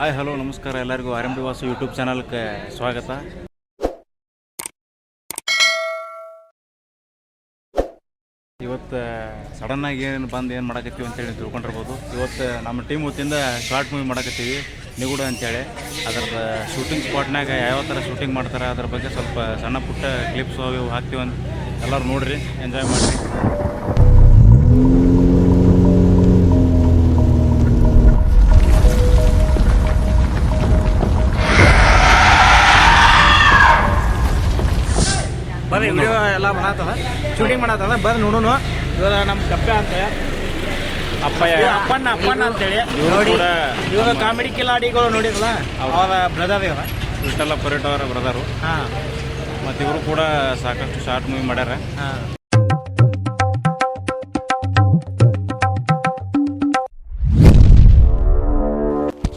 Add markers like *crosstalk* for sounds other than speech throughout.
Hi hello ನಮಸ್ಕಾರ ಎಲ್ಲರಿಗೂ R M D Vasu YouTube ಚಾನಲ್ಗೆ ಸ್ವಾಗತ. ಇವತ್ತು ಸಡನ್ನಾಗಿ ಏನು ಬಂದು ಏನು ಮಾಡಕತ್ತೀವಿ ಅಂತೇಳಿ ತಿಳ್ಕೊಂಡಿರ್ಬೋದು. ಇವತ್ತು, ನಮ್ಮ ಟೀಮ್ ಹೊತ್ತಿಂದ ಶಾರ್ಟ್ ಮೂವಿ ಮಾಡಕತ್ತೀವಿ, ನಿಗೂಢ ಅಂತೇಳಿ. ಅದ್ರದ್ದು ಶೂಟಿಂಗ್ ಸ್ಪಾಟ್ನಾಗ ಯಾವ ಥರ ಶೂಟಿಂಗ್ ಮಾಡ್ತಾರೆ, ಅದ್ರ ಬಗ್ಗೆ ಸ್ವಲ್ಪ ಸಣ್ಣ ಪುಟ್ಟ ಕ್ಲಿಪ್ಸ್ ಅವು ಹಾಕ್ತೀವಿ ಅಂತ ಎಲ್ಲರೂ ನೋಡಿರಿ ಎಂಜಾಯ್ ಮಾಡಿರಿ. ಬರ್ರಿ ವಿಡಿಯೋ ಎಲ್ಲ ಮಾಡತ್ತದ. ಶೂಟಿಂಗ್ ಮಾಡತ್ತದ. ಬಂದು ನೋಡೋಣ. ಇವಾಗ ನಮ್ಮ ಕಪ್ಪೆ ಅಂತ ಅಪ್ಪಯ್ಯ. ಇವ್ರ ಅಪ್ಪಣ್ಣ ಅಪ್ಪಣ್ಣ ಅಂತೇಳಿ ನೋಡಿ ಇವಾಗ ಕಾಮಿಡಿ ಕಿಲಾಡಿಗಳು ನೋಡಿರಲ್ಲ ಅವರ ಬ್ರದರ್ ಇವ ವಿಠಲ ಪರೇಟ್ ಅವರ ಬ್ರದರು ಹಾಂ. ಮತ್ತು ಇವರು ಕೂಡ ಸಾಕಷ್ಟು ಶಾರ್ಟ್ ಮೂವಿ ಮಾಡ್ಯಾರ. ಹಾಂ.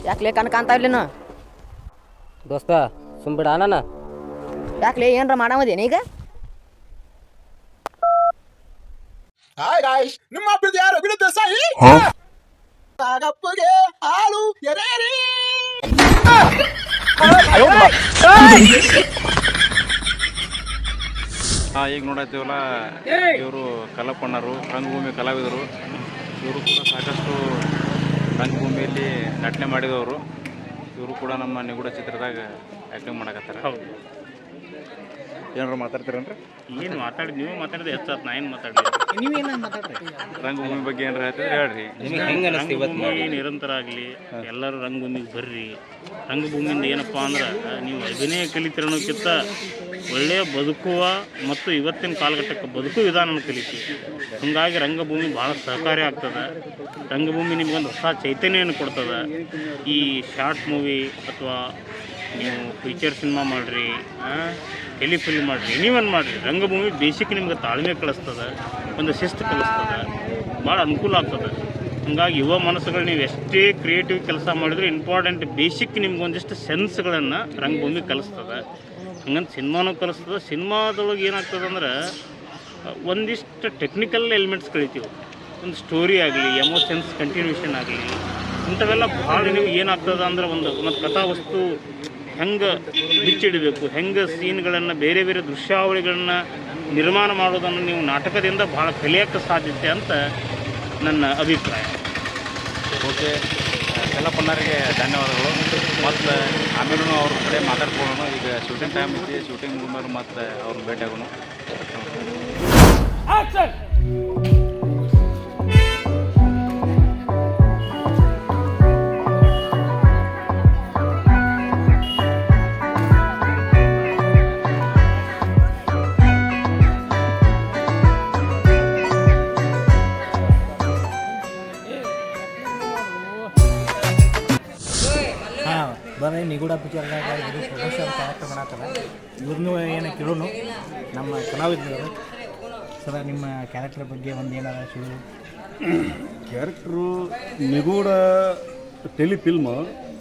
ಯಾಕ್ಲೆ ಕನಕಾಂತ ಇಲ್ಲಿನ ದೋಸ್ತ ಸುಮ್ಬಿಡ ನಾನು ಯಾಕ್ಲೆ ಏನ್ರ ಮಾಡಾಮದೇನ ಈಗ? ಹಾಯ್ ಗಾಯ್ಸ್ ನಿಮ್ಮ ಅಭ್ಯರ್ಥಿ ಯಾರು ಬಿಡುತ್ತೆ ಸಾಯಿ ನಾಗಪ್ಪಗೆ ಹಾಲು ಎರೇರಿ ಹಾಂ ಈಗ ನೋಡತ್ತೀವಲ್ಲ ಇವರು ಕಲಪಣ್ಣರು ರಂಗಭೂಮಿ ಕಲಾವಿದರು. ಇವರು ಕೂಡ ಸಾಕಷ್ಟು ರಂಗಭೂಮಿಯಲ್ಲಿ ನಟನೆ ಮಾಡಿದವರು. ಇವರು ಕೂಡ ನಮ್ಮ ನಿಗೂಢ ಚಿತ್ರದಾಗ ಆ್ಯಕ್ಟಿಂಗ್ ಮಾಡಕತ್ತಾರ. ಹೌದು. ಏನಾರು ಮಾತಾಡ್ತೀರನ್ರಿ? ಏನು ಮಾತಾಡಿ ನೀವು ಮಾತಾಡಿದ್ರೆ ಹೆಚ್ಚಾತ್ ನಾ ಏನು ಮಾತಾಡಲಿ? ನೀವೇನ ಮಾತಾಡ್ರಿ ರಂಗಭೂಮಿ ಬಗ್ಗೆ ಏನಾರ ಹೇಳ್ತಿದ್ರೆ ಹೇಳ್ರಿ. ನಿಮಗೆ ಹೆಂಗೆ ಅನಿಸ್ತು ಇವತ್ತು ರಂಗಭೂಮಿ ನಿರಂತರ ಆಗಲಿ ಎಲ್ಲರೂ ರಂಗಭೂಮಿಗೆ ಬರ್ರಿ. ರಂಗಭೂಮಿಯಿಂದ ಏನಪ್ಪ ಅಂದ್ರೆ ನೀವು ಅಭಿನಯ ಕಲಿತಿರೋಕ್ಕಿಂತ ಒಳ್ಳೆಯ ಬದುಕುವ ಮತ್ತು ಇವತ್ತಿನ ಕಾಲಘಟ್ಟಕ್ಕೆ ಬದುಕು ವಿಧಾನ ಕಲಿತೀವಿ. ಹಾಗಾಗಿ ರಂಗಭೂಮಿ ಭಾಳ ಸಹಕಾರಿ ಆಗ್ತದೆ. ರಂಗಭೂಮಿ ನಿಮ್ಗೊಂದು ಹೊಸ ಚೈತನ್ಯವನ್ನು ಕೊಡ್ತದೆ. ಈ ಶಾರ್ಟ್ ಮೂವಿ ಅಥವಾ ನೀವು ಫೀಚರ್ ಸಿನಿಮಾ ಮಾಡಿರಿ ಟೆಲಿಫಿಲ್ಮ್ ಮಾಡಿರಿ ಎನಿವನ್ ಮಾಡಿರಿ. ರಂಗಭೂಮಿ ಬೇಸಿಕ್ ನಿಮ್ಗೆ ತಾಳ್ಮೆ ಕಳಿಸ್ತದೆ, ಒಂದು ಶಿಸ್ತು ಕಲಿಸ್ತದೆ ಭಾಳ ಅನುಕೂಲ ಆಗ್ತದೆ. ಹಂಗಾಗಿ ಯುವ ಮನಸ್ಸುಗಳು ನೀವು ಎಷ್ಟೇ ಕ್ರಿಯೇಟಿವ್ ಕೆಲಸ ಮಾಡಿದ್ರು ಇಂಪಾರ್ಟೆಂಟ್ ಬೇಸಿಕ್ ನಿಮ್ಗೊಂದಿಷ್ಟು ಸೆನ್ಸ್ಗಳನ್ನು ರಂಗಭೂಮಿ ಕಲಿಸ್ತದೆ. ಹಂಗಂತ ಸಿನಿಮಾನೂ ಕಲಿಸ್ತದೆ. ಸಿನಿಮಾದೊಳಗೆ ಏನಾಗ್ತದೆ ಅಂದ್ರೆ, ಒಂದಿಷ್ಟು ಟೆಕ್ನಿಕಲ್ ಎಲಿಮೆಂಟ್ಸ್ ಕಲಿತೀವಿ. ಒಂದು ಸ್ಟೋರಿ ಆಗಲಿ ಎಮೋಷನ್ಸ್ ಕಂಟಿನ್ಯೂಷನ್ ಆಗಲಿ, ಇಂಥವೆಲ್ಲ ಭಾಳ ನೀವು ಏನಾಗ್ತದೆ ಅಂದ್ರೆ ಒಂದು ಒಂದು ಕಥಾವಸ್ತು ಹೆಂಗೆ ಬಿಚ್ಚಿಡಬೇಕು ಹೆಂಗೆ ಸೀನ್ಗಳನ್ನು ಬೇರೆ ಬೇರೆ ದೃಶ್ಯಾವಳಿಗಳನ್ನು ನಿರ್ಮಾಣ ಮಾಡೋದನ್ನು ನೀವು ನಾಟಕದಿಂದ ಭಾಳ ಕಲಿಯೋಕ್ಕೆ ಸಾಧ್ಯತೆ ಅಂತ ನನ್ನ ಅಭಿಪ್ರಾಯ. ಓಕೆ ಕಲಪಣ್ಣರಿಗೆ ಧನ್ಯವಾದಗಳು. ಮತ್ತು ಆಮೇಲೂ ಅವ್ರ ಕಡೆ ಮಾತಾಡ್ಕೊಳ್ಳೋಣ. ಈಗ ಶೂಟಿಂಗ್ ಟೈಮ್ ಐತಿ ಶೂಟಿಂಗ್ ಮುಗಿದ್ಮೇಲೆ ಮತ್ತೆ ಅವ್ರನ್ನ ಭೇಟಿ ಆಗೋಣ ಹಾಂ ಬರ್ರಿ ನಿಗೂಢ ಪಿಕ್ಚರ್ದಾಗ ಇದು ಕ್ಯಾರೆಕ್ಟರ್ ಮಾಡತ್ತಲ್ಲ ಇವ್ರನ್ನೂ ಏನು ಕೇಳೋನು. ನಮ್ಮ ಕಲಾವಿದರು ಸರ, ನಿಮ್ಮ ಕ್ಯಾರೆಕ್ಟರ್ ಬಗ್ಗೆ ಒಂದು ಏನಾರ ಸುಳ್ಳು ಕ್ಯಾರೆಕ್ಟ್ರು ನಿಗೂಢ ಟೆಲಿಫಿಲ್ಮ್,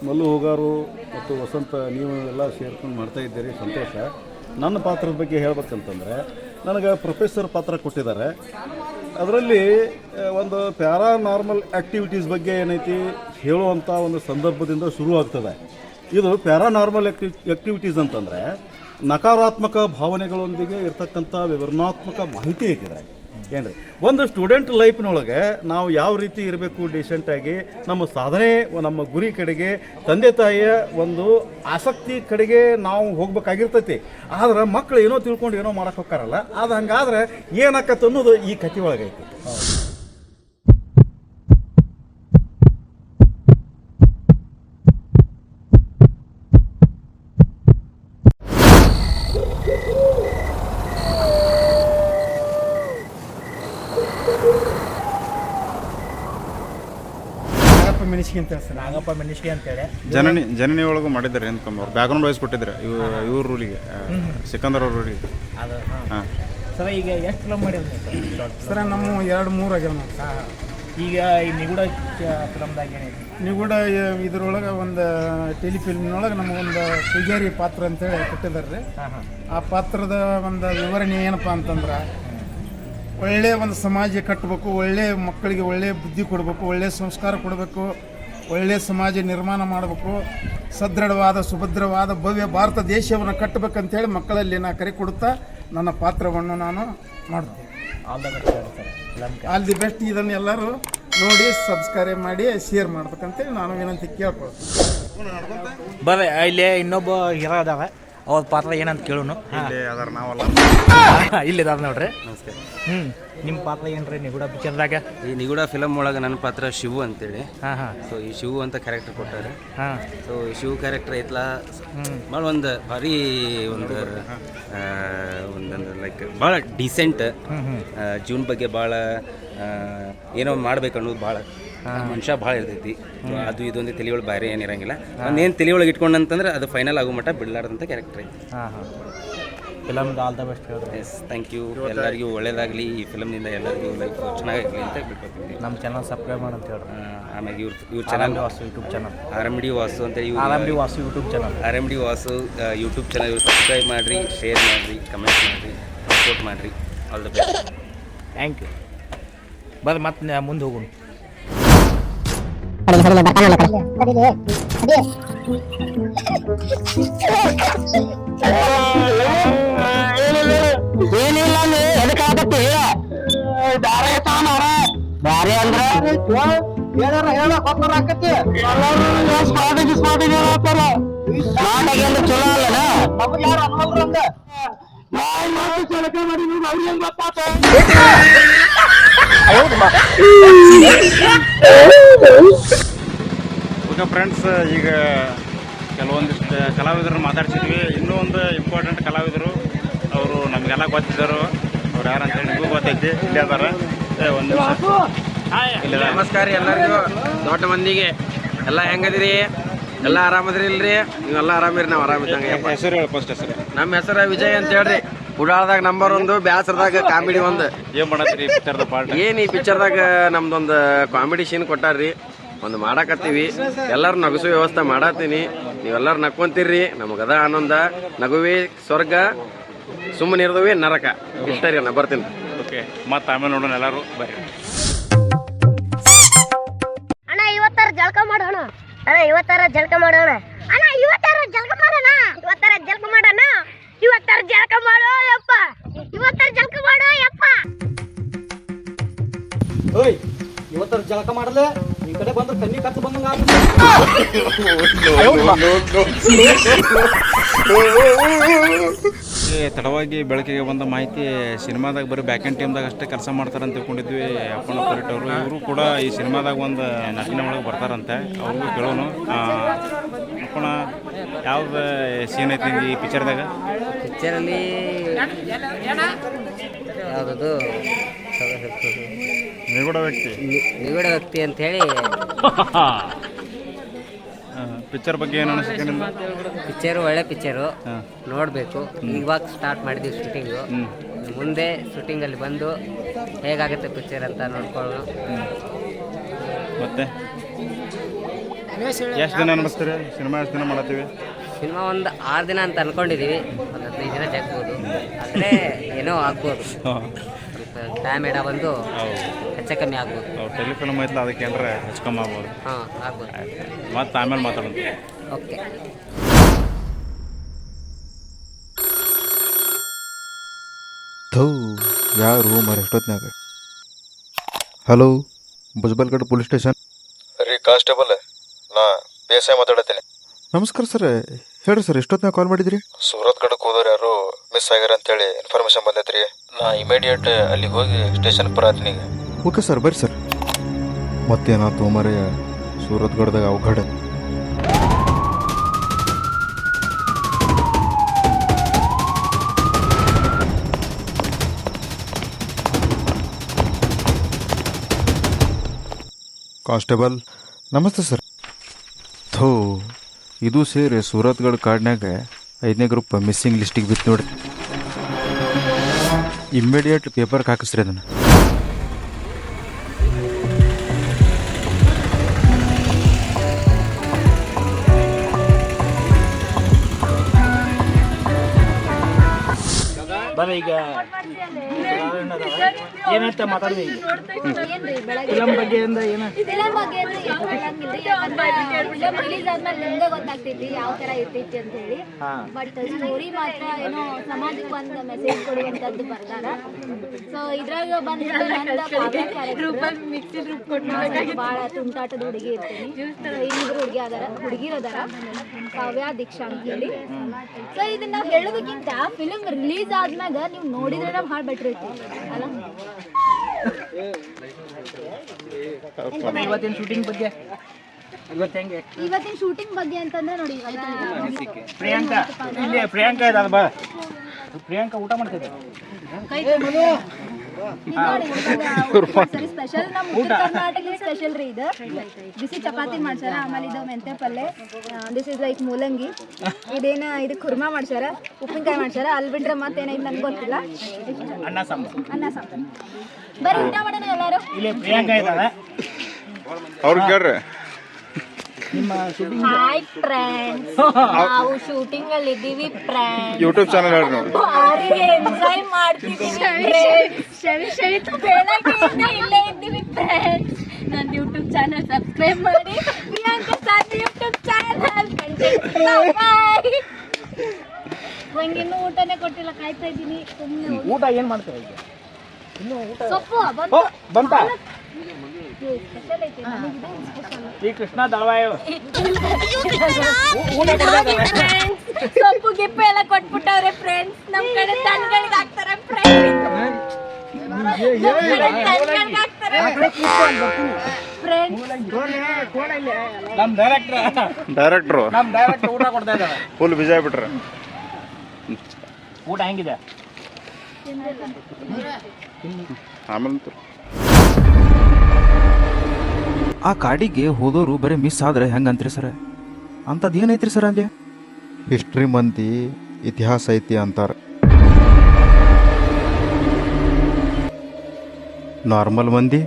ಮಲ್ಲು ಹೋಗಾರು ಮತ್ತು ವಸಂತ, ನೀವು ಎಲ್ಲ ಸೇರ್ಕೊಂಡು ಮಾಡ್ತಾ ಇದ್ದೀರಿ, ಸಂತೋಷ. ನನ್ನ ಪಾತ್ರದ ಬಗ್ಗೆ ಹೇಳ್ಬೇಕಂತಂದರೆ, ನನಗೆ ಪ್ರೊಫೆಸರ್ ಪಾತ್ರ ಕೊಟ್ಟಿದ್ದಾರೆ. ಅದರಲ್ಲಿ ಒಂದು ಪ್ಯಾರಾ ನಾರ್ಮಲ್ ಆ್ಯಕ್ಟಿವಿಟೀಸ್ ಬಗ್ಗೆ ಏನೈತಿ ಹೇಳುವಂಥ ಒಂದು ಸಂದರ್ಭದಿಂದ ಶುರು ಆಗ್ತದೆ ಇದು ಪ್ಯಾರಾನಾರ್ಮಲ್ ಆಕ್ಟಿವಿಟೀಸ್ ಅಂತಂದ್ರೆ ನಕಾರಾತ್ಮಕ ಭಾವನೆಗಳೊಂದಿಗೆ ಇರ್ತಕ್ಕಂಥ ವಿವರಣಾತ್ಮಕ ಮಾಹಿತಿ ಏನು ಏನ್ರಿ? ಒಂದು ಸ್ಟೂಡೆಂಟ್ ಲೈಫ್ನೊಳಗೆ ನಾವು ಯಾವ ರೀತಿ ಇರಬೇಕು ಡಿಸೆಂಟಾಗಿ ನಮ್ಮ ಸಾಧನೆ, ನಮ್ಮ ಗುರಿ ಕಡೆಗೆ, ತಂದೆ ತಾಯಿಯ ಒಂದು ಆಸಕ್ತಿ ಕಡೆಗೆ ನಾವು ಹೋಗ್ಬೇಕಾಗಿರ್ತೈತಿ. ಆದ್ರೆ ಮಕ್ಕಳು ಏನೋ ತಿಳ್ಕೊಂಡು ಏನೋ ಮಾಡಕ್ಕೆ ಹೋಗ್ತಾರಲ್ಲ, ಅದು ಹಂಗಾದ್ರೆ ಏನಾಕತ್ತೆ ಅನ್ನೋದು ಈ ಕಥೆ ಒಳಗೈತಿ. ಮೆಣಸಿಗೆ ಅಂತ ಸರ್ ನಾಗಪ್ಪ ಮೆಣಸಿಗೆ ಅಂತೇಳಿ. ಜನನಿ ಜನನಿ ಒಳಗೂ ಮಾಡಿದ್ದಾರೆ ಅನ್ಕೊಂಬ ಅವ್ರು ಬ್ಯಾಕ್ಗ್ರೌಂಡ್ ವೈಸ್ ಕೊಟ್ಟಿದ್ದಾರೆ. ಇವ್ ಇವ್ರ ರೂಲಿಗೆ ಸಿಕಂದರ್ ಅವ್ರ ರೂಲಿಗೆ ಅದು ಹಾಂ. ಸರ ಈಗ ಎಷ್ಟು ಫಿಲಮ್ ಮಾಡಿದ್ರಿ ಸರ? ನಮ್ಮ ಎರಡು ಮೂರು ಆಗ್ಯಾವ ನಾವು. ಈಗ ಈ ನಿಗೂಢ ಫಿಲಮ್ದಾಗ ಏನೈತಿ ನಿಗೂಢ ಇದ್ರೊಳಗೆ ಒಂದು ಟೆಲಿಫಿಲ್ಮ್ನೊಳಗೆ ನಮಗೊಂದು ಪೂಜಾರಿ ಪಾತ್ರ ಅಂತೇಳಿ ಕೊಟ್ಟಿದ್ದಾರೆ ರೀ. ಆ ಪಾತ್ರದ ಒಂದು ವಿವರಣೆ ಏನಪ್ಪ ಅಂತಂದ್ರೆ ಒಳ್ಳೆಯ ಒಂದು ಸಮಾಜ ಕಟ್ಟಬೇಕು ಒಳ್ಳೆಯ ಮಕ್ಕಳಿಗೆ ಒಳ್ಳೆಯ ಬುದ್ಧಿ ಕೊಡಬೇಕು ಒಳ್ಳೆಯ ಸಂಸ್ಕಾರ ಕೊಡಬೇಕು ಒಳ್ಳೆಯ ಸಮಾಜ ನಿರ್ಮಾಣ ಮಾಡಬೇಕು ಸದೃಢವಾದ ಸುಭದ್ರವಾದ ಭವ್ಯ ಭಾರತ ದೇಶವನ್ನು ಕಟ್ಟಬೇಕಂತೇಳಿ ಮಕ್ಕಳಲ್ಲಿ ನಾ ಕರೆ ಕೊಡುತ್ತಾ ನನ್ನ ಪಾತ್ರವನ್ನು ನಾನು ಮಾಡ್ತೀನಿ. ಆಲ್ ದಿ ಬೆಸ್ಟ್ ಇದನ್ನು ಎಲ್ಲರೂ ನೋಡಿ ಸಬ್ಸ್ಕ್ರೈಬ್ ಮಾಡಿ ಶೇರ್ ಮಾಡ್ಬೇಕಂತೇಳಿ ನಾನು ವಿನಂತಿ ಕೇಳ್ಕೊಳ್ತೀನಿ. ಬರ್ರಿ ಇಲ್ಲಿ ಇನ್ನೊಬ್ಬ ಹೀರೋ ಅದಾವ ಅವ್ರ ಪಾತ್ರ ಏನಂತ ಕೇಳೋನು? ಅದರ ನಾವಲ್ಲ. ಇಲ್ಲಿ ಅದಾರ ನೋಡ್ರಿ. ಹ್ಞೂ ನಿಮ್ಮ ಪಾತ್ರ ಏನ್ರಿ ನಿಗೂಢ ಪಿಕ್ಚರ್ದಾಗ ಈ ನಿಗೂಢ ಫಿಲಮ್ ಒಳಗೆ ನನ್ನ ಪಾತ್ರ ಶಿವು ಅಂತೇಳಿ. ಹಾಂ ಹಾಂ. ಸೊ ಈ ಶಿವು ಅಂತ ಕ್ಯಾರೆಕ್ಟರ್ ಕೊಟ್ಟಾರೆ. ಹಾಂ. ಸೊ ಈ ಶಿವು ಕ್ಯಾರೆಕ್ಟರ್ ಐತ್ಲ? ಭಾಳ ಒಂದು ಭಾರಿ ಒಂದು ಆ, ಒಂದೊಂದು ಲೈಕ್ ಭಾಳ ಡಿಸೆಂಟ್ ಜೀವನ ಬಗ್ಗೆ ಭಾಳ ಏನೋ ಮಾಡ್ಬೇಕು ಅನ್ನೋದು ಭಾಳ. ಮನುಷ್ಯ ಭಾಳ ಇರ್ತೈತಿ. ಅದು ಇದೊಂದು ತಲೆಯೊಳಗೆ ಬೇರೆ ಏನಿರಂಗಿಲ್ಲ. ಒಂದೇನು ತಲೆಯೊಳಗೆ ಇಟ್ಕೊಂಡಂತಂದ್ರೆ ಅದು ಫೈನಲ್ ಆಗೋ ಮಟ್ಟ ಬಿಡಲಾರ್ದಂಥ ಕ್ಯಾರೆಕ್ಟರ್ ಐತಿ. ಫಿಲಮ್ಗೆ ಆಲ್ ದ ಬೆಸ್ಟ್ ಹೇಳಿದ್ರೆ ಎಸ್ ಥ್ಯಾಂಕ್ ಯು ಎಲ್ಲರಿಗೂ ಒಳ್ಳೇದಾಗಲಿ. ಈ ಫಿಲಮ್ನಿಂದ ಎಲ್ಲರಿಗೂ ಲೈಫ್ ಚೆನ್ನಾಗಿರಲಿ ಅಂತ ಬಿಟ್ಕೊತೀನಿ ನಮ್ಮ ಚಾನಲ್ ಸಬ್ಸ್ಕ್ರೈಬ್ ಅಂತ ಹೇಳಿ ಆಮೇಲೆ ಇವ್ರ ಇವ್ರ channel Vasu YouTube channel R M D Vasu ಅಂತ ಇವ್ರು R M D Vasu YouTube channel R M D Vasu YouTube channel ಇವ್ರು ಸಬ್ಸ್ಕ್ರೈಬ್ ಮಾಡಿರಿ ಶೇರ್ ಮಾಡಿರಿ ಕಮೆಂಟ್ ಮಾಡಿರಿ ಸಪೋರ್ಟ್ ಮಾಡಿರಿ. All the best thank you ಬರ್ರಿ ಮತ್ತೆ ಮುಂದೆ ಹೋಗೋಣ. ಕಡೆ ಸರಿ ಇಲ್ಲ ಕನ್ನಡ ಕಡೆ ಅದಿಲೆ ಅದೇ ಏನಿಲ್ಲ ನೀ ಎದಕ್ಕೆ ಆಗತ್ತೆ ಹೇಳ ದಾರ ತಾನಾರ ಬ್ಯಾರೆ ಅಂದ್ರ ಏನಾರ ಹೇಳ ಗೊತ್ತಾರ ಆಕತಿ ಎಲ್ಲರೂ ಸ್ಮಾರ್ಟಿಗೆ ಸ್ಮಾರ್ಟಿಗೆ ಹೇಳ್ತಾರ ಸ್ಮಾರ್ಟಿಗೆ ಅಂದ್ರೆ ಚಲೋ ಅಲ್ಲನ ನಮಗೆ ಯಾರು ಅನ್ನೋದ್ರಂದ ನಾನು ಮಾಡಿ ಚಳಕ ಮಾಡಿ ನೀವು ಅವ್ರಿಗೆ ಗೊತ್ತಾತ ಓಕೆ ಫ್ರೆಂಡ್ಸ್ ಈಗ ಕೆಲವೊಂದಿಷ್ಟು ಕಲಾವಿದರು ಮಾತಾಡ್ಸಿದ್ವಿ. ಇನ್ನೂ ಒಂದು ಇಂಪಾರ್ಟೆಂಟ್ ಕಲಾವಿದರು. ಅವರು ನಮಗೆಲ್ಲ ಗೊತ್ತಿದ್ದರು. ಅವ್ರು ಯಾರು ಅಂತೇಳಿ ನಿಮಗೂ ಗೊತ್ತೈತಿ. ಇಲ್ಲಿ ಅದಾರ. ಒಂದು ನಮಸ್ಕಾರ ಎಲ್ಲರಿಗೂ. ದೊಡ್ಡ ಮಂದಿಗೆ. ಎಲ್ಲ ಹೆಂಗದಿರಿ? ಎಲ್ಲ ಆರಾಮದ್ರಿ ಇಲ್ರಿ? ನೀವೆಲ್ಲ ಆರಾಮಿರಿ ನಾವು ಆರಾಮಿದ್ದಂಗೆ ಹೆಸರು ಹೇಳಿ ಫಸ್ಟ್ ಹೆಸರು ನಮ್ಮ ಹೆಸರು ವಿಜಯ್ ಅಂತ ಹೇಳ್ರಿ. ಉಡಾಳದಾಗ ನಂಬರ್ ಒಂದು ಬ್ಯಾಸರದಾಗ ಕಾಮಿಡಿ ಒಂದು. ಏನು ಮಾಡತ್ರಿ ಪಿಕ್ಚರ್ದ ಪಾರ್ಟ್ ಏನ್ ಈ ಪಿಕ್ಚರ್ದಾಗ ನಮ್ದೊಂದು ಕಾಮಿಡಿ ಸೀನ್ ಕೊಟ್ಟಾರ್ರಿ. ಒಂದು ಮಾಡಾಕತ್ತೀವಿ. ಎಲ್ಲರೂ ನಗಸು ವ್ಯವಸ್ಥೆ ಮಾಡತ್ತೀನಿ. ನೀವೆಲ್ಲರೂ ನಕ್ಕೊಂತೀರ್ರಿ. ನಮಗದ ಆನಂದ. ನಗುವಿ ಸ್ವರ್ಗ ಸುಮ್ಮನೆ ಇರ್ದವಿ ನರಕ. ಇಷ್ಟ ರೀ ನಾ ಬರ್ತೀನಿ. ಓಕೆ ಮತ್ತೆ ಆಮೇಲೆ ನೋಡೋಣ ಎಲ್ಲರೂ. ಬರ್ರಿ ಅಣ್ಣ ಇವತ್ತಾರ ಜಳಕ ಮಾಡೋಣ ಅಣ್ಣ ಇವತ್ತಾರ ಜಳಕ ಮಾಡೋಣ. ಅಣ್ಣ ಇವತ್ತಾರ ಜಳಕ ಮಾಡೋಣ? ಇವತ್ತಾರ ಜಳಕ ಮಾಡೋಣ? ಇವತ್ತಾರ ಜಳಕ ಮಾಡೋ ಯಪ್ಪ. ಇವತ್ತಾರ ಜಳಕ ಮಾಡೋ ಯಪ್ಪ. ಓಯ್ ಇವತ್ತರ ಜಳಕ ಮಾಡಲೆ? ಈ ಕಡೆ ಬಂದ್ರೆ ಕಣ್ಣಿ ಕತ್ತು ಬಂದಂಗ *laughs* *laughs* ಈ ತಡವಾಗಿ ಬೆಳಕಿಗೆ ಬಂದ ಮಾಹಿತಿ ಸಿನಿಮಾದಾಗ ಬರೀ ಬ್ಯಾಕ್ ಆ್ಯಂಡ್ ಟೀಮ್ದಾಗ ಅಷ್ಟೇ ಕೆಲಸ ಮಾಡ್ತಾರೆ ಅಂತ ತಿಳ್ಕೊಂಡಿದ್ವಿ ಅಪ್ಪನ ಪರೇಟ್ ಅವರು. ಇವರು ಕೂಡ ಈ ಸಿನಿಮಾದಾಗ ಒಂದು ನಟನೆ ಒಳಗೆ ಬರ್ತಾರಂತೆ. ಅವ್ರಿಗೂ ಕೇಳೋನು. ಅಪ್ಪಣ ಯಾವ್ದು ಸೀನ್ ಐತಿ ಈ ಪಿಕ್ಚರ್ದಾಗ ಪಿಕ್ಚರಲ್ಲಿ ಯಾವುದದು? ನಿಗೂಢ ವ್ಯಕ್ತಿ. ನಿಗೂಢ ವ್ಯಕ್ತಿ ಅಂತ ಹೇಳಿ. *laughs* ಪಿಕ್ಚರ್ ಬಗ್ಗೆ ಏನು ಅನಿಸುತ್ತೆ ನಿಮ್ಗೆ ಪಿಕ್ಚರು ಒಳ್ಳೆ ಪಿಕ್ಚರು ನೋಡಬೇಕು. ಇವಾಗ ಸ್ಟಾರ್ಟ್ ಮಾಡಿದ್ದೀವಿ ಶೂಟಿಂಗು ಮುಂದೆ ಶೂಟಿಂಗಲ್ಲಿ ಬಂದು ಹೇಗಾಗುತ್ತೆ ಪಿಕ್ಚರ್ ಅಂತ ನೋಡ್ಕೊಳ್ಳೋ ಮತ್ತೆ? ಎಷ್ಟು ದಿನ ಅನಿಸ್ತೀರಿ ಸಿನಿಮಾ ಎಷ್ಟು ದಿನ ಮಾಡತ್ತೀವಿ ಸಿನಿಮಾ ಒಂದು ಆರು ದಿನ ಅಂತ ಅನ್ಕೊಂಡಿದೀವಿ. ಒಂದು ಹದಿನೈದು ದಿನ ಜಗ್ಬೋದು ಅಂದರೆ ಏನೋ ಆಗ್ಬೋದು. ಎಡ ಬಂದು ಹೆಚ್ಚು ಕಮ್ಮಿ ಆಗ್ಬೋದು. ಅವ್ರು ಟೆಲಿಫಿಲ್ಮ್ ಐತಲ್ಲ ಅದಕ್ಕೆ ಏನಾರ ಹೆಚ್ಚು ಕಮ್ಮಿ ಆಗ್ಬೋದು. ಹಾಂ ಆಗ್ಬೋದು. ಮತ್ತೆ ಆಮೇಲೆ ಮಾತಾಡೋಣ. ಓಕೆ. ಥೂ ಯಾರು ಮರ ಎಷ್ಟೊತ್ತಿನಾಗ? Hello Bujbalgad police station? ರೀ ಕಾನ್ಸ್ಟೇಬಲ್ ನಾ ಬೇಸಾಯ ಎಸ್ ಐ ಮಾತಾಡತ್ತೀನಿ. ನಮಸ್ಕಾರ ಸರ್ ಹೇಳ್ರಿ ಸರ್ ಎಷ್ಟೊತ್ತಿನಾಗ ಕಾಲ್ ಮಾಡಿದ್ರಿ? ಸೂರತ್ ಕಡೆಗೆ ಹೋದವ್ರು ಯಾರು ಮಿಸ್ ಆಗ್ಯಾರ ಅಂತೇಳಿ ಇನ್ಫಾರ್ಮೇಶನ್ ಬಂದೈತ್ರಿ. ನಾ ಇಮಿಡಿಯೇಟ್ ಅಲ್ಲಿಗೆ ಹೋಗಿ ಸ್ಟೇಷನ್ ಬರತ್ತೀನಿ ಓಕೆ ಸರ್ ಬರ್ರಿ ಸರ್. ಮತ್ತೇನಾ ತೋಮರೆ ಸೂರತ್ಗಢದಾಗ ಅವಘಡ. ಕಾನ್ಸ್ಟೇಬಲ್ ನಮಸ್ತೆ ಸರ್. ಥೋ ಇದು ಸೇರಿ ಸೂರತ್ಗಢ ಕಾಡ್ನಾಗ ಐದನೇ ಗ್ರೂಪ್ ಮಿಸ್ಸಿಂಗ್ ಲಿಸ್ಟಿಗೆ ಬಿತ್ತು ನೋಡ್ರಿ. ಇಮ್ಮಿಡಿಯೇಟ್ ಪೇಪರ್ಗೆ ಹಾಕಿಸ್ರಿ ಅದನ್ನು. ಬರ್ರಿ ಈಗ ಅದಾವ ಏನಂತ ಮಾತಾಡಿದೆ ಫಿಲಮ್ ಬಗ್ಗೆ ಅಂದ ಏನ? ಫಿಲಮ್ ಬಗ್ಗೆ ಅಂದ್ರೆ ಏನು ಹೇಳಂಗಿಲ್ರಿ? ಯಾಕಂದ್ರೆ ಫಿಲಮ್ ರಿಲೀಸ್ ಆದ್ಮೇಲೆ ನಿಮ್ಗೆ ಗೊತ್ತಾಗ್ತೈತಿ ಯಾವ ತರ ಇರ್ತೈತಿ ಅಂತ ಹೇಳಿ ಬಟ್ ಸ್ಟೋರಿ ಮಾತ್ರ ಏನೋ ಸಮಾಜಕ್ಕೆ ಒಂದು ಮೆಸೇಜ್ ಕೊಡುವಂತದ್ದು ಬರ್ದಾರ ಸೊ ಇದ್ರಾಗ ಭಾಳ ತುಂಟಾಟದ ಹುಡುಗಿ ಇರ್ತೀನಿ. ಇನ್ನಿಬ್ರು ಹುಡುಗಿ ಅದಾರ ಹುಡುಗಿರು ಅದಾರ. ಕಾವ್ಯ ದೀಕ್ಷಾ ಅಂತ ಹೇಳಿ. ಸೊ ಇದನ್ನ ಹೇಳೋದಕ್ಕಿಂತ ಫಿಲಂ ರಿಲೀಸ್ ಆದ್ಮ್ಯಾಗ ನೀವು ನೋಡಿದ್ರೆ ಭಾಳ ಬೆಟ್ರ್ ಐತಿ ಅಲ್ಲ? ಇವತ್ತಿನ ಶೂಟಿಂಗ್ ಬಗ್ಗೆ? ಇವತ್ತು ಹೆಂಗೆ? ಇವತ್ತಿನ ಶೂಟಿಂಗ್ ಬಗ್ಗೆ ಅಂತಂದ್ರೆ ನೋಡಿ ಪ್ರಿಯಾಂಕಾ. ಇಲ್ಲಿ ಪ್ರಿಯಾಂಕಾ ಇದಾದ ಬಾ. ಪ್ರಿಯಾಂಕಾ ಊಟ ಸ್ಪೆಷಲ್ ನಮ್ಮ ಉತ್ತರ ಕರ್ನಾಟಕ ಸ್ಪೆಷಲ್ ರೀ ಇದು. ಬಿಸಿ ಚಪಾತಿ ಮಾಡ್ಸಾರ ಆಮೇಲೆ ಇದು ಮೆಂತೆ ಪಲ್ಲೆ. ದಿಸ್ ಇಸ್ ಲೈಕ್ ಮೂಲಂಗಿ. ಇದೇನ ಇದು ಕುರ್ಮಾ ಮಾಡ್ಸಾರ ಉಪ್ಪಿನಕಾಯಿ ಮಾಡ್ಸಾರ ಅಲ್ಲಿ ಬಿಟ್ರೆ ಮತ್ತೇನೈತೆ ನನ್ಗೆ ಗೊತ್ತಿಲ್ಲ. ಅನ್ನ ಸಾಂಬಾರು. ಅನ್ನ ಸಾಂಬಾರು. ಬರೀ ಊಟ ಮಾಡೋಣ ಎಲ್ಲಾರು. ಅವ್ರಿಗೆ ಕೇಳ್ರಿ. ಹಾಯ್ ಫ್ರೆಂಡ್ಸ್ ನಾವು ಶೂಟಿಂಗ್ ಅಲ್ಲಿ ಇದ್ದೀವಿ ಫ್ರೆಂಡ್ಸ್ ಯೂಟ್ಯೂಬ್ ಚಾನಲ್ ಹೇಳಿ ನೋಡಿ ಭಾರಿ ಎಂಜಾಯ್ ಮಾಡ್ತಿದ್ದೀವಿ ಶವಿ ಶವಿ ಬೆಳಗ್ಗೆಯಿಂದ ಇಲ್ಲೇ ಇದ್ದೀವಿ ಫ್ರೆಂಡ್ಸ್ ನನ್ನ ಯೂಟ್ಯೂಬ್ ಚಾನಲ್ ಸಬ್ಸ್ಕ್ರೈಬ್ ಮಾಡಿ. Priyanka Sadhi YouTube channel bye ನಂಗಿನ್ನೂ ಊಟನೇ ಕೊಟ್ಟಿಲ್ಲ ಕಾಯ್ತಾ ಇದ್ದೀನಿ. ಸುಮ್ಮನೆ ಊಟ ಏನ್ ಮಾಡ್ತಾರೆ ಈಗ? ಇನ್ನು ಊಟ ಸೊಪ್ಪು ಬಂತ. ಬಂತು? ಈ ಕೃಷ್ಣ ದಳವಾಯ ಸೊಪ್ಪು ಗಿಪ್ಪು ಎಲ್ಲ ಕೊಟ್ಬಿಟ್ಟವ್ರೆ ಫ್ರೆಂಡ್ಸ್ ನಮ್ ಕಡೆ ತನ್ಗಳಿಗೆ ಹಾಕ್ತಾರೆ ಫ್ರೆಂಡ್ಸ್ ಫ್ರೆಂಡ್ಸ್ ನಮ್ಮ ಡೈರೆಕ್ಟರ್ ಡೈರೆಕ್ಟ್ರು ನಮ್ಮ ಡೈರೆಕ್ಟರ್ ಊಟ ಕೊಡ್ತಾ ಇದ್ದಾರೆ ಫುಲ್ ಬಿಜಿ ಆಗ್ಬಿಟ್ರೆ. ಊಟ ಹೆಂಗಿದೆ? ಆಮೇಲೆ ಆ ಕಾಡಿಗೆ ಹೋದೋರು ಬರೀ ಮಿಸ್ ಆದ್ರೆ ಹೆಂಗಂತ್ರಿ ಸರ್? ಅಂಥದ್ದು ಏನೈತ್ರಿ ಸರ್ ಅಲ್ಲಿ? ಹಿಸ್ಟ್ರಿ ಮಂದಿ, ಇತಿಹಾಸ ಐತಿ ಅಂತಾರ. ನಾರ್ಮಲ್ ಮಂದಿ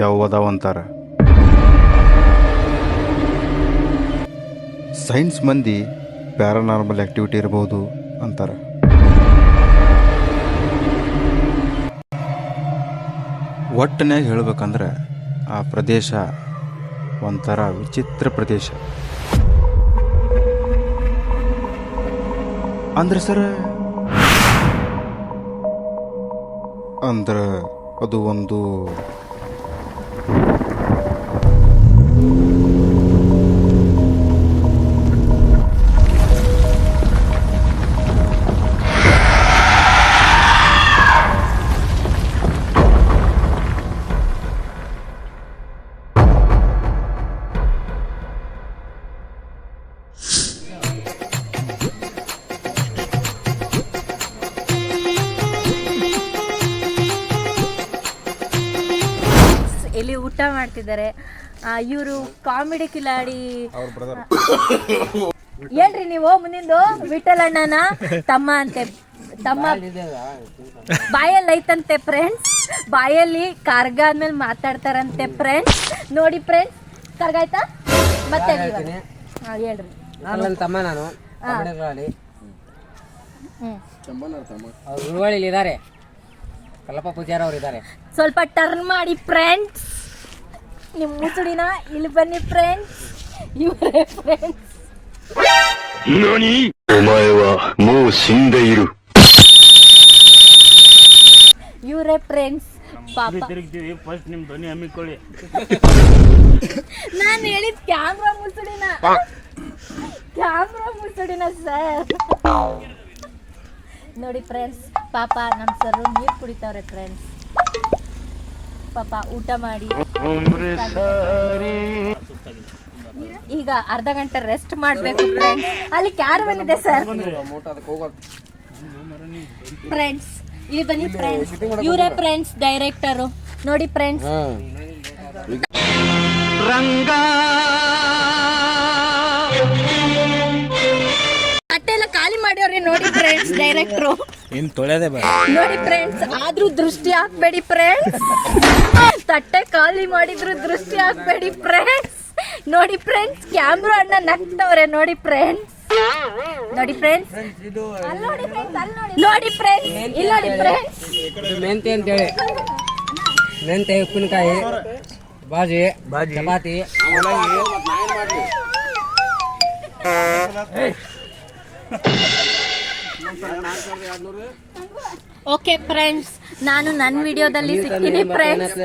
ದೆವ್ವದಾವ ಅಂತಾರ. ಸೈನ್ಸ್ ಮಂದಿ ಪ್ಯಾರಾನಾರ್ಮಲ್ ಆಕ್ಟಿವಿಟಿ ಇರಬಹುದು ಅಂತಾರ. ಒಟ್ಟಿನಾಗ ಹೇಳ್ಬೇಕಂದ್ರೆ ಆ ಪ್ರದೇಶ ಒಂಥರ ವಿಚಿತ್ರ ಪ್ರದೇಶ. ಅಂದ್ರೆ ಸರ್ ಅಂದ್ರೆ ಅದು ಒಂದು ಮಾಡ್ತಿದ್ದಾರೆ. ಇವರು ಕಾಮಿಡಿ ಕಿಲಾಡಿ. ಏನ್ರಿ ನೀವು ಮುಂದಿಂದು ವಿಠಲ್ ಅಣ್ಣನ ತಮ್ಮ ಅಂತೆ ತಮ್ಮ ಬಾಯಲ್ಲಿ ಐತಂತೆ ಫ್ರೆಂಡ್ಸ್ ಬಾಯಲ್ಲಿ ಕಾರ್ಗ ಆದ್ಮೇಲೆ ಮಾತಾಡ್ತಾರಂತೆ ಫ್ರೆಂಡ್ಸ್ ನೋಡಿ ಫ್ರೆಂಡ್ಸ್ ಕಾರ್ಗ ಆಯ್ತಾ? ಮತ್ತೆ? ಹೇಳ್ರಿ. ನನ್ನ ತಮ್ಮ ನಾನು ಇದ್ದಾರೆ ಕಲ್ಲಪ್ಪ ಪೂಜಾರ ಅವ್ರು ಇದ್ದಾರೆ ಸ್ವಲ್ಪ ಟರ್ನ್ ಮಾಡಿ ಫ್ರೆಂಡ್ಸ್ ನಿಮ್ಮ ಮುಸುಡಿನ ಇಲ್ಲಿ ಬನ್ನಿ ಫ್ರೆಂಡ್ಸ್ ಇವರೇ ಫ್ರೆಂಡ್ಸ್ ಇವರೇ ಫ್ರೆಂಡ್ಸ್ ಪಾಪ. ಫಸ್ಟ್ ನಿಮ್ ಧ್ವನಿ ಹಮ್ಮಿಕೊಳ್ಳಿ. ನಾನು ಹೇಳಿದ ಕ್ಯಾಮ್ರಾ ಮುಸುಡಿನ. ಕ್ಯಾಮ್ರಾ ಮುಸುಡಿನ ಸರ್ ನೋಡಿ ಫ್ರೆಂಡ್ಸ್ ಪಾಪ ನಮ್ಮ ಸರ್ ನೀರು ಕುಡಿತಾವ್ರೆ ಫ್ರೆಂಡ್ಸ್ ಪಾಪ ಊಟ ಮಾಡಿ. ಈಗ ಅರ್ಧ ಗಂಟೆ ರೆಸ್ಟ್ ಮಾಡಬೇಕು ಫ್ರೆಂಡ್ಸ್ ಅಲ್ಲಿ ಕ್ಯಾರ್ ಬಂದಿದೆ ಸರ್ ಫ್ರೆಂಡ್ಸ್ ಇಲ್ಲಿ ಬನ್ನಿ ಫ್ರೆಂಡ್ಸ್ ಇವರೇ ಫ್ರೆಂಡ್ಸ್ ಡೈರೆಕ್ಟರು ನೋಡಿ ಫ್ರೆಂಡ್ಸ್ ಖಾಲಿ ಮಾಡ್ಯವ್ರಿ ನೋಡಿ ಫ್ರೆಂಡ್ಸ್ ಡೈರೆಕ್ಟ್ರು ಇನ್ ತೊಳೆದೇ ಬರ ನೋಡಿ ಫ್ರೆಂಡ್ಸ್ ಆದ್ರೂ ದೃಷ್ಟಿ ಹಾಕ್ಬೇಡಿ ಫ್ರೆಂಡ್ಸ್ ತಟ್ಟೆ ಖಾಲಿ ಮಾಡಿದ್ರು ದೃಷ್ಟಿ ಹಾಕ್ಬೇಡಿ ಫ್ರೆಂಡ್ಸ್ ನೋಡಿ ಫ್ರೆಂಡ್ಸ್ ಕ್ಯಾಮ್ರಾ ಅಣ್ಣ ನಗ್ತವ್ರೆ ನೋಡಿ ಫ್ರೆಂಡ್ಸ್ ನೋಡಿ ಫ್ರೆಂಡ್ಸ್ ನೋಡಿ ಫ್ರೆಂಡ್ಸ್ ನೋಡಿ. ಫ್ರೆಂಡ್ಸ್ ಇಲ್ಲಿ ನೋಡಿ ಫ್ರೆಂಡ್ಸ್ ಮೆಂತೆ ಅಂತೇಳಿ. ಮೆಂತೆ ಉಪ್ಪಿನಕಾಯಿ ಬಾಜಿ ಚಪಾತಿ. ಓಕೆ ಫ್ರೆಂಡ್ಸ್ ನಾನು ನನ್ನ ವಿಡಿಯೋದಲ್ಲಿ ಸಿಗ್ತೀನಿ ಫ್ರೆಂಡ್ಸ್.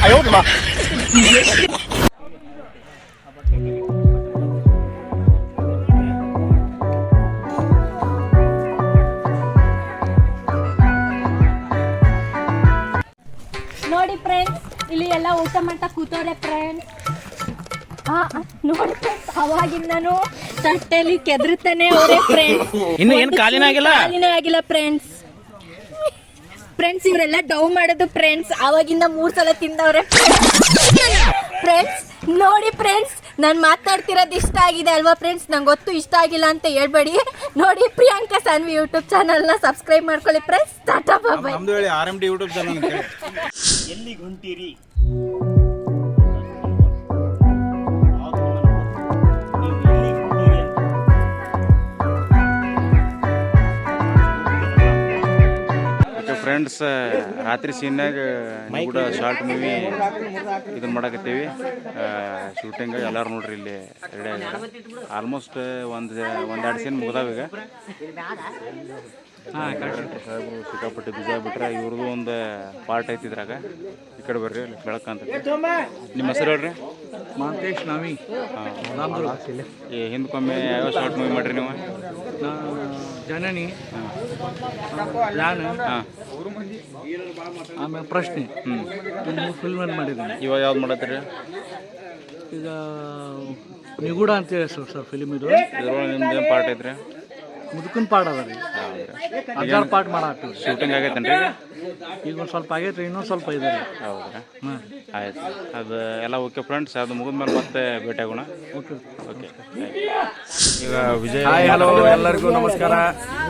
哎呦我的妈。ತಟ್ಟೆಲಿ ಕೆದ್ರತಾನೆ ಅವರೇ ಫ್ರೆಂಡ್ಸ್ ಇನ್ನು ಏನು ಕಾಲಿನ ಆಗಿಲ್ಲ? ಕಾಲಿನ ಆಗಿಲ್ಲ ಫ್ರೆಂಡ್ಸ್ ಫ್ರೆಂಡ್ಸ್ ಇವರೆಲ್ಲ ಡೌ ಮಾಡೋದು ಫ್ರೆಂಡ್ಸ್ ಅವಾಗಿಂದ ಮೂರ್ ಸಲ ತಿಂದವ್ರೆ. ಫ್ರೆಂಡ್ಸ್ ನೋಡಿ ಫ್ರೆಂಡ್ಸ್ ನಾನು ಮಾತಾಡ್ತಿರೋದು ಇಷ್ಟ ಆಗಿದೆ ಅಲ್ವಾ ಫ್ರೆಂಡ್ಸ್ ನಂಗೆ ಗೊತ್ತು ಇಷ್ಟ ಆಗಿಲ್ಲ ಅಂತ ಹೇಳ್ಬೇಡಿ. ನೋಡಿ ಪ್ರಿಯಾಂಕಾ ಸಾನ್ವಿ ಯೂಟ್ಯೂಬ್ ಚಾನಲ್ನ ಸಬ್ಸ್ಕ್ರೈಬ್ ಮಾಡ್ಕೊಳ್ಳಿ ಫ್ರೆಂಡ್ಸ್ ಟಾಟಾ ಬಾಯ್ ನಮ್ದು ಹೇಳಿ ಆರ್ ಯೂಟ್ಯೂಬ್ ಚಾನಲ್ ಅಂತ ಹೇಳಿ. ಎಲ್ಲಿಗೆ ಹೊಂಟೀರಿ? ಫ್ರೆಂಡ್ಸ್ ರಾತ್ರಿ ಸೀನ್ಯಾಗ ಕೂಡ ಶಾರ್ಟ್ ಮೂವಿ ಇದನ್ನ ಮಾಡಕತ್ತೀವಿ. ಶೂಟಿಂಗ್ ಎಲ್ಲರೂ ನೋಡ್ರಿ ಇಲ್ಲಿ ರೆಡಿ ಆಲ್ಮೋಸ್ಟ್ ಒಂದು ಒಂದೆರಡು ಸೀನ್ ಮುಗ್ದಾವ ಈಗ. ಸಾಹೇಬ್ರು ಸಿಕ್ಕಾಪಟ್ಟೆ ಬಿಜಾ ಬಿಟ್ರೆ ಇವ್ರದ್ದು ಒಂದು ಪಾರ್ಟ್ ಐತಿ ಇದ್ರಾಗ. ಈ ಕಡೆ ಬರ್ರಿ ಅಲ್ಲಿ ಬೆಳಕಂತ ನಿಮ್ಮ ಹೆಸರು ಹೇಳ್ರಿ? ಮಾಂತೇಶ್ ನಾವಿ ಈ ಹಿಂದ್ಕೊಮ್ಮೆ ಯಾವ ಶಾರ್ಟ್ ಮೂವಿ ಮಾಡ್ರಿ ನೀವು? ಜನನಿ. ಪ್ಲಾನ್ ಹಾಂ. ಆಮೇಲೆ ಪ್ರಶ್ನೆ. ಹ್ಞೂ ಫಿಲ್ಮ್ ಫಿಲ್ಮ್ ಮಾಡಿದ್ದೀನಿ. ಇವಾಗ ಯಾವ್ದು ಮಾಡತ್ತೀರಿ? ಈಗ ನಿಗೂಢ ಅಂತೇಳಿ ಸರ್ ಸರ್ ಫಿಲಿಮ್ ಇದು. ಇದ್ರೊಳಗೆ ನಿಮ್ದು ಏನು ಪಾರ್ಟ್ ಐತ್ರಿ? ಮುದುಕನ್ ಪಾಡ್ ಅದ ರೀ. ಪಾರ್ಟ್ ಪಾಟ್ ಮಾಡಾಕ್ತೀವಿ ಶೂಟಿಂಗ್ ಆಗೈತೇನ್ರಿ ಈಗ? ಈಗ ಒಂದು ಸ್ವಲ್ಪ ಆಗೈತೆ ರೀ ಇನ್ನೊಂದು ಸ್ವಲ್ಪ ಇದೆ ರೀ. ಹೌದ್ರಾ. ಹಾಂ ಆಯ್ತು. ಅದು ಎಲ್ಲ ಓಕೆ ಫ್ರೆಂಡ್ಸ್ ಅದು ಮುಗಿದ್ಮೇಲೆ ಮತ್ತೆ ಭೇಟಿ ಆಗೋಣ. ಓಕೆ. ಓಕೆ. ಈಗ ವಿಜಯ್ ಹಾಯ್ ಹಲೋ ಎಲ್ಲರಿಗೂ ನಮಸ್ಕಾರ.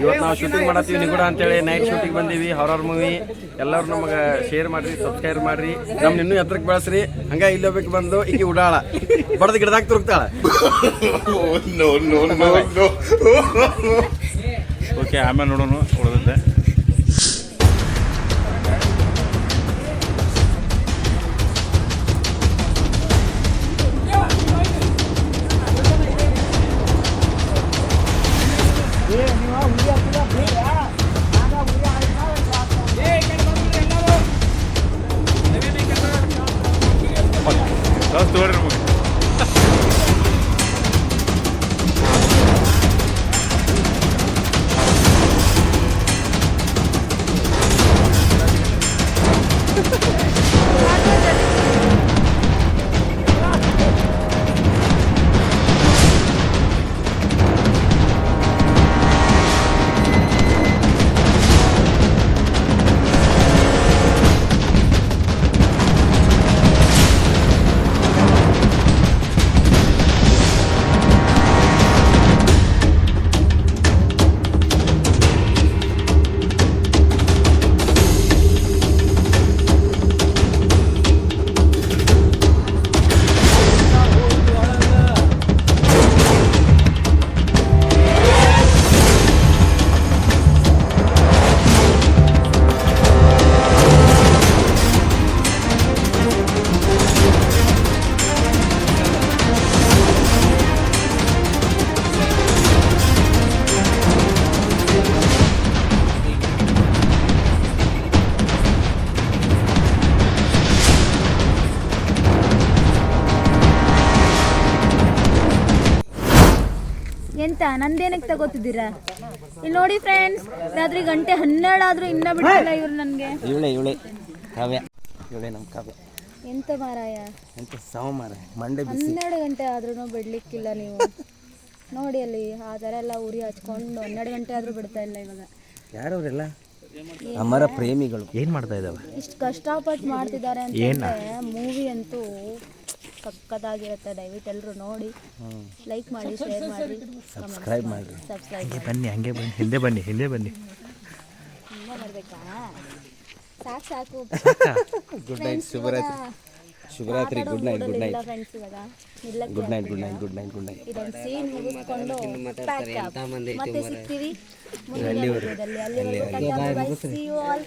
ಇವತ್ತು ನಾವು ಶೂಟಿಂಗ್ ಮಾಡತ್ತೀವಿ. ನಿಗೂಢ ಅಂತೇಳಿ ನೈಟ್ ಶೂಟಿಂಗ್ ಬಂದೀವಿ ಹಾರರ್ ಮೂವಿ ಎಲ್ಲರೂ ನಮಗೆ ಶೇರ್ ಮಾಡ್ರಿ ಸಬ್ಸ್ಕ್ರೈಬ್ ಮಾಡಿರಿ. ನಮ್ಮ ಇನ್ನೂ ಎತ್ತರಕ್ಕೆ ಬೆಳೆಸ್ರಿ. ಹಂಗೆ ಇಲ್ಲಿ ಹೋಗ್ಬೇಕು ಬಂದು ಈಕಿ ಉಡಾಳ. ಬಡದ ಗಿಡದಾಗ ತುರುಕ್ತಾಳ *laughs* ಓಕೆ ಆಮೇಲೆ ನೋಡೋಣ ಉಳಿದದ್ದೆ. ನಂದೇನಕ್ಕೆ ತಗೋತಿದ್ದೀರಾ? ಇಲ್ಲಿ ನೋಡಿ ಫ್ರೆಂಡ್ಸ್ ರಾತ್ರಿ ಗಂಟೆ ಹನ್ನೆರಡು ಆದ್ರೂ ಇನ್ನ ಬಿಡಲ್ಲ ಇವ್ರು ನನಗೆ. ಇವಳೆ ಇವಳೆ. ಕಾವ್ಯ. ಇವಳೆ ನಮ್ಮ ಕಾವ್ಯ. ಎಂತ ಮಾರಾಯ? ಎಂತ ಸಾವು ಮಾರ ಮಂಡೆ ಬಿಸಿ. ಹನ್ನೆರಡು ಗಂಟೆ ಆದ್ರೂ ಬಿಡ್ಲಿಕ್ಕಿಲ್ಲ ನೀವು. ನೋಡಿ ಅಲ್ಲಿ ಆ ಥರ ಎಲ್ಲ ಉರಿ ಹಚ್ಕೊಂಡು ಹನ್ನೆರಡು ಗಂಟೆ ಆದ್ರೂ ಬಿಡ್ತಾ ಇಲ್ಲ ಇವಾಗ. ಯಾರವರೆಲ್ಲ? ಅಮರ ಪ್ರೇಮಿಗಳು. ಏನು ಮಾಡ್ತಾ ಇದ್ದಾವೆ? ಇಷ್ಟು ಕಷ್ಟಪಟ್ಟು ಮಾಡ್ತಿದ್ದಾರೆ ಅಂತೂ ಸಕ್ಕತ್ತಾಗಿರುತ್ತೆ ದಯವಿಟ್ಟು ಎಲ್ಲರೂ ನೋಡಿ. ಲೈಕ್ ಮಾಡಿ ಶೇರ್ ಮಾಡಿ ಸಬ್ಸ್ಕ್ರೈಬ್ ಮಾಡಿ. ಸಬ್ಸ್ಕ್ರೈಬ್ ಬನ್ನಿ ಹಂಗೆ ಬನ್ನಿ ಹಿಂದೆ ಬನ್ನಿ ಹಿಂದೆ ಬನ್ನಿ. ಹಿಂದೆ ಬರಬೇಕಾ? ಸಾಕು ಸಾಕು. ಗುಡ್ ನೈಟ್ ಶುಭರಾತ್ರಿ ಶುಭರಾತ್ರಿ good night good night friends ಇವಾಗ. Good night good night good night good night ಇದೊಂದು ಸೀನ್ ಮುಗಿಸ್ಕೊಂಡು. ಮತ್ತೆ ಸಿಗ್ತೀವಿ ಮುಂದಿನ ವಿಡಿಯೋದಲ್ಲಿ. ಅಲ್ಲಿ ಬೈ ಸಿ ಯು ಆಲ್